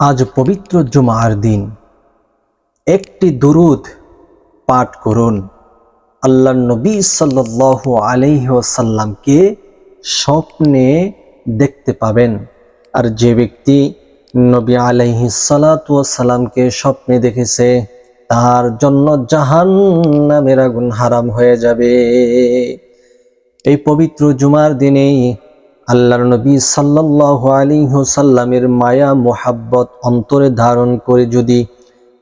আজ পবিত্র জুমার দিন। একটি দুরুদ পাঠ করুন। আল্লাহ নবী সাল্লাহ আলহ্লামকে স্বপ্নে দেখতে পাবেন। আর যে ব্যক্তি নবী আলহি সালাতামকে স্বপ্নে দেখেছে, তার জন্য জাহান নামের আগুন হারাম হয়ে যাবে। এই পবিত্র জুমার দিনেই আল্লাহর নবী সাল্লাহ আলী সাল্লামের মায়া, মোহাব্বত অন্তরে ধারণ করে যদি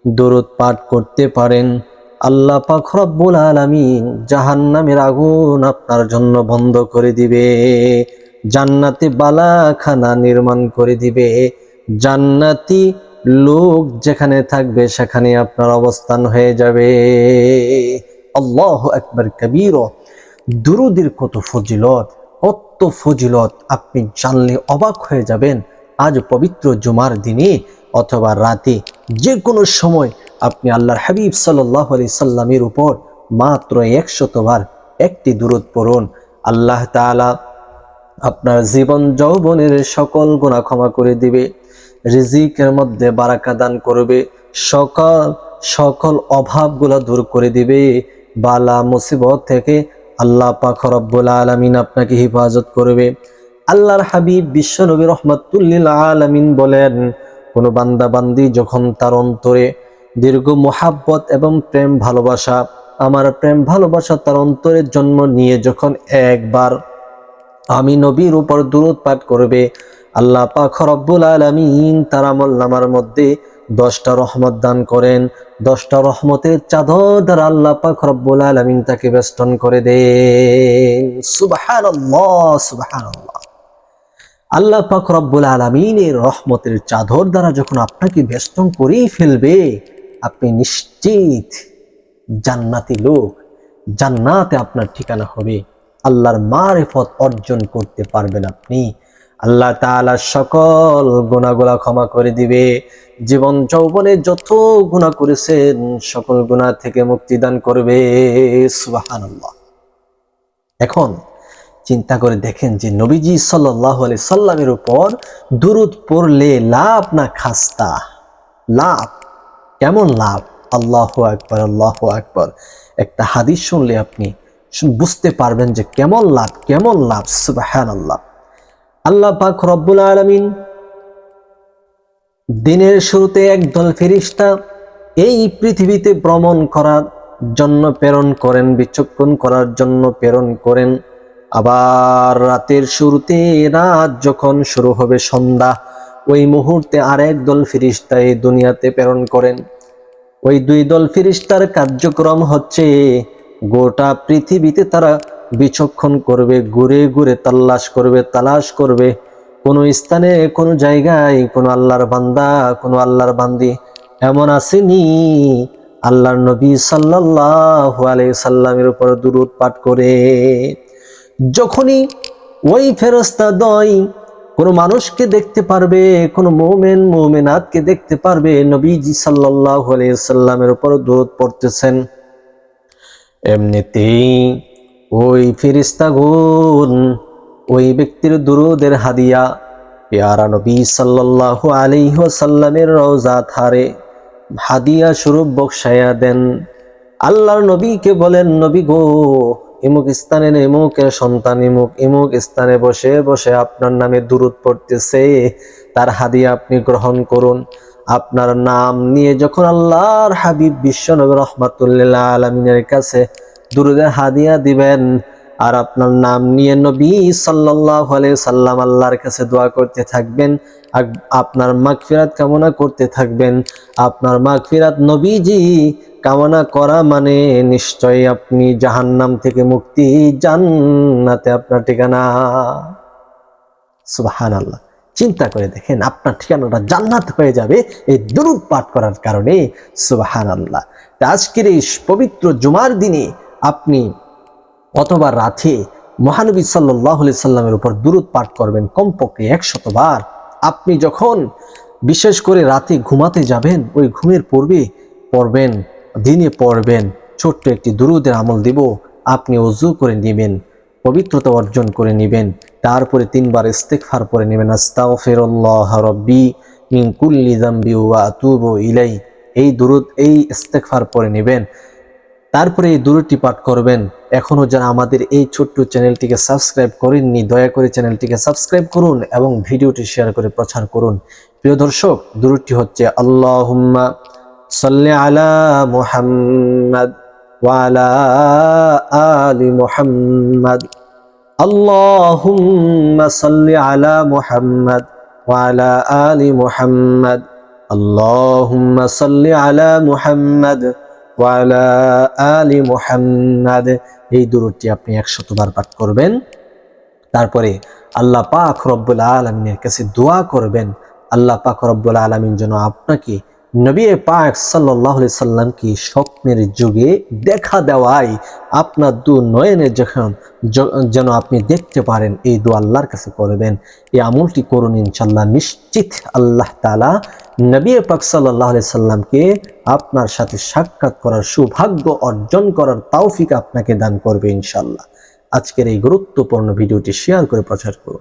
দরদ পাঠ করতে পারেন, আল্লাহ পাক রব্বুল আলামিন জাহান্নামের আগুন আপনার জন্য বন্ধ করে দিবে, জান্নাতে বালাখানা নির্মাণ করে দিবে, জান্নাতি লোক যেখানে থাকবে সেখানে আপনার অবস্থান হয়ে যাবে। আল্লাহ একবার কবির, দুরুদির কত ফজিলত। কত ফজিলত, আপনি জানলে অবাক হয়ে যাবেন, আজ পবিত্র জুমার দিনে অথবা রাতে যে কোনো সময় আপনি আল্লাহর হাবিব সাল্লাহ আলি সাল্লামের উপর মাত্র একশতবার একটি দূরত পড়ুন। আল্লাহ তালা আপনার জীবন যৌবনের সকল গুণা ক্ষমা করে দিবে, রিজিকের মধ্যে বারাকা দান করবে, সকল সকল অভাবগুলো দূর করে দিবে, বালা, মুসিবত থেকে আল্লাহ পাক রব্বুল আলমিন আপনাকে হেফাজত করবে। আল্লাহর হাবিব বিশ্বনবী রহমতুল্লিল আলমিন বলেন, কোনো বান্দা বান্দি যখন তার অন্তরে দীর্ঘ মোহাব্বত এবং প্রেম ভালোবাসা, আমার প্রেম ভালোবাসা তার অন্তরের জন্ম নিয়ে যখন একবার আমি নবীর উপর দূরত পাঠ করবে, আল্লাহ পাক রব্বুল আলমিন তার আমল নামার মধ্যে দশটা রহমত দান করেন, দশটা রহমতের চাদর দ্বারা আল্লাহ পাক রব্বুল আলমিন তাকে বেষ্টন করে দেন। সুবাহান সুবাহান আল্লাহ পাক রব্বুল আলমিনের রহমতের চাদর দ্বারা যখন আপনাকে বেষ্টন করেই ফেলবে, আপনি নিশ্চিত জান্নাতি লোক, জান্নাতে আপনার ঠিকানা হবে। আল্লাহর মারেফত অর্জন করতে পারবেন আপনি। আল্লাহ তাআলা সকল গুণাগুলা ক্ষমা করে দিবে। জীবন যৌবনে যত গুণা করেছেন, সকল গুণা থেকে মুক্তিদান করবে। সুবহানাল্লাহ। এখন চিন্তা করে দেখেন যে নবীজি সাল্লাহ আলি সাল্লামের উপর দুরুদ পড়লে লাভ না খাস্তা? লাভ? কেমন লাভ? আল্লাহ আকবর আল্লাহ আকবর। একটা হাদিস শুনলে আপনি বুঝতে পারবেন যে কেমন লাভ কেমন লাভ? সুবাহান আল্লাহ আল্লাহ পাক রব্বুল আলমিন দিনের শুরুতে একদল ফেরিস্তা এই পৃথিবীতে ভ্রমণ করার জন্য প্রেরণ করেন, বিচক্ষণ করার জন্য প্রেরণ করেন। আবার রাতের শুরুতে রাত যখন শুরু হবে সন্ধ্যা, ওই মুহূর্তে আরেক দল ফিরিস্তা এই দুনিয়াতে প্রেরণ করেন। ওই দুই দল ফিরিস্তার কার্যক্রম হচ্ছে গোটা পৃথিবীতে তারা বিচক্ষণ করবে, ঘুরে ঘুরে তাল্লাশ করবে, তালাশ করবে। কোনো স্থানে, কোনো জায়গায়, কোনো আল্লাহর বান্দা, কোনো আল্লাহর বান্দি এমন আসেনি। আল্লাহর নবী সাল্লাহ আলাই সাল্লামের উপর দূরত পাঠ করে। যখনই ওই ফেরস্তা দয় কোনো মানুষকে দেখতে পারবে, কোনো মোমেন, মোমেনাতকে দেখতে পারবে, নবীজি সাল্লাহ আলি সাল্লামের উপর দূরত পড়তেছেন। এমনিতেই ওই ফিরিস্তাগুন ওই ব্যক্তির দুরুদের হাদিয়া। পেয়ারা নবী সাল্লাহ আলিহাসাল্লামের রওজা থারে হাদিয়া স্বরূপ বকসায়া দেন। আল্লাহর নবীকে বলেন, নবী গো ইমুক স্থানে ইমুকের সন্তান ইমুক ইমুক স্থানে বসে বসে আপনার নামে দূরত পড়তেছে, তার হাদিয়া আপনি গ্রহণ করুন। আপনার নাম নিয়ে যখন আল্লাহর হাবিব বিশ্বনবী রহমাতুল্লাহ আলমিনের কাছে দুরুদের হাদিয়া দিবেন। আর আপনার নাম নিয়ে নবী সাল্লাহ সাল্লাম আল্লাহর কাছে দোয়া করতে থাকবেন। আপনার মাগফিরাত কামনা করতে থাকবেন। আপনার মাগফিরাত নবীজি কামনা করা মানে নিশ্চয়ই আপনি জাহান্নাম থেকে মুক্তি, জান্নাতে আপনার ঠিকানা। সুবাহান আল্লাহ চিন্তা করে দেখেন, আপনার ঠিকানাটা জান্নাত হয়ে যাবে এই দুরুদ পাঠ করার কারণে। সুবাহান আল্লাহ আজকের এই পবিত্র জুমার দিনে আপনি অথবা রাতে মহানবী সাল্লাহ সাল্লামের উপর দূরত পাঠ করবেন, কমপক্ষে একশতবার। আপনি যখন বিশেষ করে রাতে ঘুমাতে যাবেন, ওই ঘুমের পূর্বে পড়বেন, দিনে পড়বেন, ছোট্ট একটি দুরুদের আমল দিব, আপনি অজু করে নেবেন, পবিত্রতা অর্জন করে নেবেন, তারপরে তিনবার ইস্তেকফার পরে নেবেন, আস্তাগফিরুল্লাহ রব্বি মিন কুল্লি যামবি ওয়া আতুবু ইলাই এই দুরুদ, এই ইস্তেগফার পরে নেবেন। তারপরে এই দূরটি পাঠ করবেন। এখনও যারা আমাদের এই ছোট্ট চ্যানেলটিকে সাবস্ক্রাইব করেননি, দয়া করে চ্যানেলটিকে সাবস্ক্রাইব করুন এবং ভিডিওটি শেয়ার করে প্রচার করুন। প্রিয় দর্শক, দূরটি হচ্ছে, আল্লাহুম্মা সাল্লি আলা মুহাম্মাদ ওয়ালা আলি মুহাম্মাদ। আল্লাহুম্মা সাল্লি আলা মুহাম্মাদ ওয়ালা আলি মুহাম্মাদ। আল্লাহুম্মা সাল্লি আলা মুহাম্মাদ। ওয়ালা আলি মুহাম্মাদ। এই দূরটি আপনি একশতবার পাঠ করবেন। তারপরে আল্লাহ পাক রব্বুল আলমিনের কাছে দোয়া করবেন। আল্লাহ পাক রব্বুল আলমিন যেন আপনাকে নবী পাক সাল্লাহ সাল্লামকে স্বপ্নের যুগে দেখা দেওয়াই আপনার দু নয়নে যখন যেন আপনি দেখতে পারেন, এই দু আল্লাহর কাছে করবেন। এই আমলটি করুন ইনশাল্লাহ নিশ্চিত আল্লাহ তালা নবী পাক সাল্লাহ সাল্লামকে আপনার সাথে সাক্ষাৎ করার সৌভাগ্য অর্জন করার তৌফিক আপনাকে দান করবে ইনশাল্লাহ আজকের এই গুরুত্বপূর্ণ ভিডিওটি শেয়ার করে প্রচার করুন।